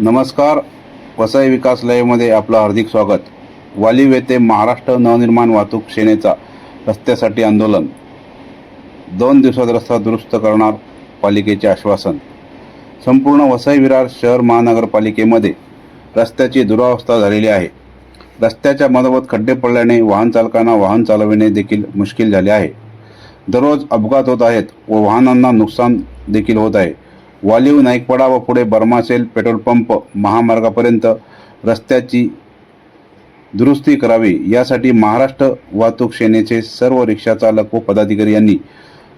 नमस्कार. वसई विकास लयमध्ये आपलं हार्दिक स्वागत. वालिव येथे महाराष्ट्र नवनिर्माण वाहतूक सेनेचा रस्त्यासाठी आंदोलन. दोन दिवसात रस्ता दुरुस्त करणार पालिकेचे आश्वासन. संपूर्ण वसई विरार शहर महानगरपालिकेमध्ये रस्त्याची दुरावस्था झालेली आहे. रस्त्याच्या मधोमध खड्डे पडल्याने वाहन चालकांना वाहन चालविणे देखील मुश्किल झाले आहे. दररोज अपघात होत आहेत व वाहनांना नुकसान देखील होत आहे. वालीव नाईकपाडा व पुढे बर्मासेल पेट्रोल पंप महामार्गापर्यंत रस्त्याची दुरुस्ती करावी यासाठी महाराष्ट्र वाहतूक सेनेचे सर्व रिक्षाचालक व पदाधिकारी यांनी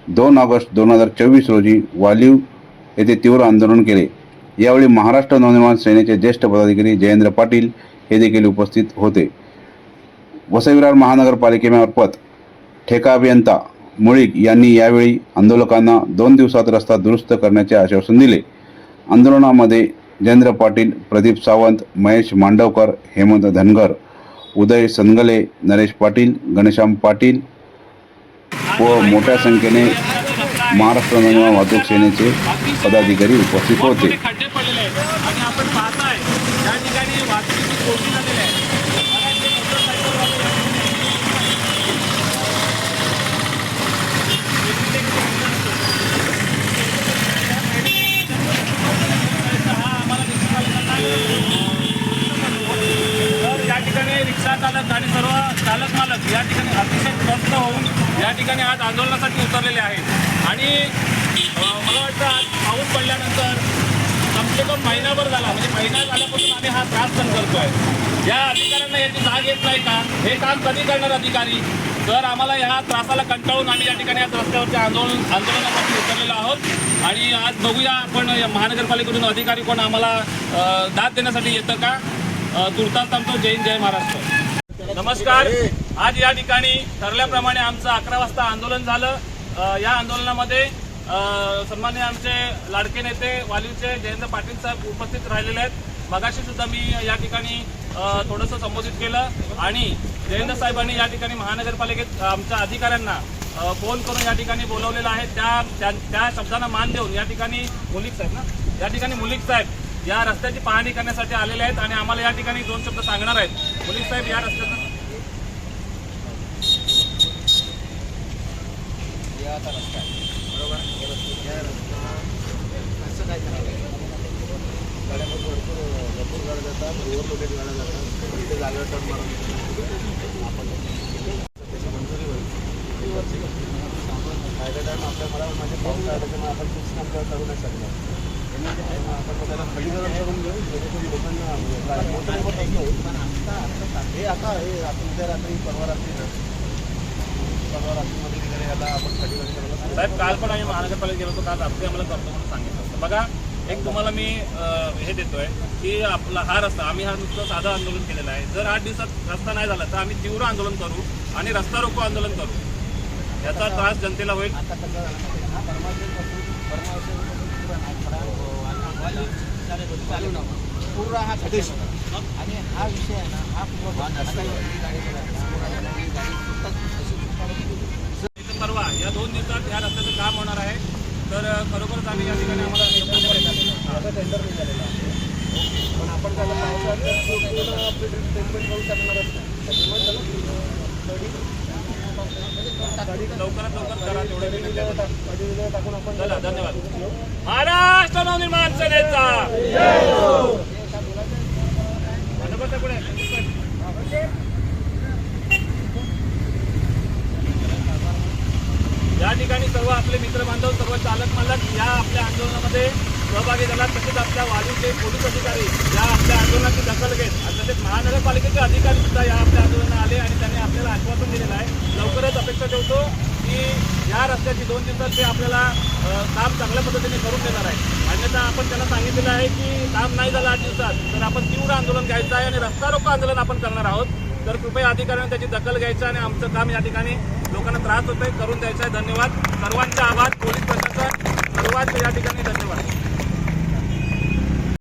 दोन ऑगस्ट दोन हजार चोवीस रोजी वालीव येथे तीव्र आंदोलन केले. यावेळी महाराष्ट्र नवनिर्माण सेनेचे ज्येष्ठ पदाधिकारी जयेंद्र पाटील हे देखील उपस्थित होते. वसविरार महानगरपालिकेमार्फत ठेका अभियंता मुळीक यांनी यावेळी आंदोलकांना दोन दिवसात रस्ता दुरुस्त करण्याचे आश्वासन दिले. आंदोलनामध्ये जयेंद्र पाटील प्रदीप सावंत महेश मांडवकर हेमंत धनगर उदय सनगले नरेश पाटील घनश्याम पाटील व मोठ्या संख्येने महाराष्ट्र नवनिर्माण वाहतूक सेनेचे पदाधिकारी उपस्थित होते मोठे खड्डे पडलेले आहेत आणि आपण पाहताय या ठिकाणी वाहतुकीची कोंडी झालेली आहे बघा, इथे मोटरसायकलवाले हा आम्हाला रिक्षाचालकांना तर या ठिकाणी रिक्षा चालक आणि सर्व चालक मालक या ठिकाणी अतिशय त्रस्त होऊन या ठिकाणी आज आंदोलनासाठी उतरलेले आहेत. आणि मला वाटतं आज पाऊस पडल्यानंतर कमसे कम महिनाभर झाला. म्हणजे महिना झाल्यापासून आम्ही हा त्रास सहन करतोय. या अधिकाऱ्यांना याची जाग येत नाही का? हे काम कधी करणार अधिकारी? तर आम्हाला ह्या त्रासाला कंटाळून आम्ही या ठिकाणी आज रस्त्यावरती आंदोलन आंदोलनासाठी उतरलेलो आहोत. आणि आज बघूया आपण महानगरपालिकेतून अधिकारी कोण आम्हाला दाद देण्यासाठी येतं का? तुर्तास थांबतो. जय हिंद, जय महाराष्ट्र. नमस्कार. आज या ठिकाणी ठरल्याप्रमाणे आमचं अकरा वाजता आंदोलन झालं. या आंदोलनामध्ये अ, सन्मान्य आमचे लाडके नेते वालीचे जयंत पाटील साहेब उपस्थित राहिलेले आहेत. मगाशी सुद्धा मी या ठिकाणी थोडंसं संबोधित केलं आणि जयंत साहेबांनी या ठिकाणी महानगरपालिकेत आमच्या अधिकाऱ्यांना फोन करून या ठिकाणी बोलवलेलं आहे. त्या त्या- त्या शब्दांना मान देऊन या ठिकाणी मुलिक साहेब ना या ठिकाणी मुलिक साहेब या रस्त्याची पाहणी करण्यासाठी आलेले आहेत आणि आम्हाला या ठिकाणी दोन शब्द सांगणार आहेत. मुलिक साहेब या रस्त्याचं या आता रस्ता आहे बरोबर या रस्त्याला कसं काय करावं गाड्यामध्ये भरपूर भरपूर गाड्या जातात ओव्हरलोडेड गाड्या जातात तिथे जागा टर्न मारून आपण त्याची मंजुरी होईल ती टाईम आपल्या मला म्हणजे पाऊस काय त्याच्यामुळे आपण फिक्स काम करू नाही शकणार आपण त्याला खडीकरण करून घेऊ जेणेकरून लोकांना मोठं हे आता हे रात्री उद्या रात्री परवा रात्री वगैरे याला आपण करायला. साहेब काल पण आम्ही महानगरपालिकेत गेलो होतो काल रात्री आम्हाला करतो म्हणून सांगितलं होतं. बघा एक तुम्हाला मी अं, हे देतोय की आपला हा रस्ता आम्ही हा नुसतं साधं आंदोलन केलेलं आहे. जर आठ दिवसात रस्ता नाही झाला तर आम्ही तीव्र आंदोलन करू आणि रस्ता रोको आंदोलन करू. याचा त्रास जनतेला होईल. आता कसं झालं माहिती आहे? परमावशेपासून परमावशेपासून पुरा नागपडा, वाली, चालेल, चालू ना. पूर्ण हा प्रदेश होता. आणि हा विषय आहे ना हा पूर्ण आता ही गाडी गाडी सुटतात, अशी परवा या दोन दिवसात या रस्त्याचं काम होणार आहे. तर खरोखरच आम्ही या ठिकाणी आम्हाला याचा टेंडर निघालेला आहे. पण आपण त्याला लवकरात लवकर करा तेवढे विनंती आहे. कडी वगैरे टाकून आपण चला धन्यवाद. महाराष्ट्र नवनिर्माण सेनेचा धन्यवाद पुढे या ठिकाणी सर्व आपले मित्र बांधव सर्व चालक मालक या आपल्या आंदोलनामध्ये सहभागी झाला तसेच आपल्या वाढीचे पोलीस अधिकारी या आपल्या आंदोलनाची दखल घेत तसेच महानगरपालिकेचे अधिकारी सुद्धा या आपल्या आंदोलनात आले आणि त्यांनी आपल्याला आश्वासन दिलेलं आहे. लवकरच अपेक्षा ठेवतो की या रस्त्याची दोन दिवसात ते आपल्याला काम चांगल्या पद्धतीने करून देणार आहे अन्यथा आपण त्यांना सांगितलेलं आहे की काम नाही झालं आठ दिवसात तर आपण तीव्र आंदोलन घ्यायचं आहे आणि रस्ता रोको आंदोलन आपण करणार आहोत. तर कृपया अधिकाऱ्यांनी त्याची दखल घ्यायची आणि आमचं काम या ठिकाणी लोकांना त्रास होतोय करून द्यायचा आहे. धन्यवाद. सर्वांचा आभार. पोलीस प्रशासन सर्वांचे या ठिकाणी धन्यवाद.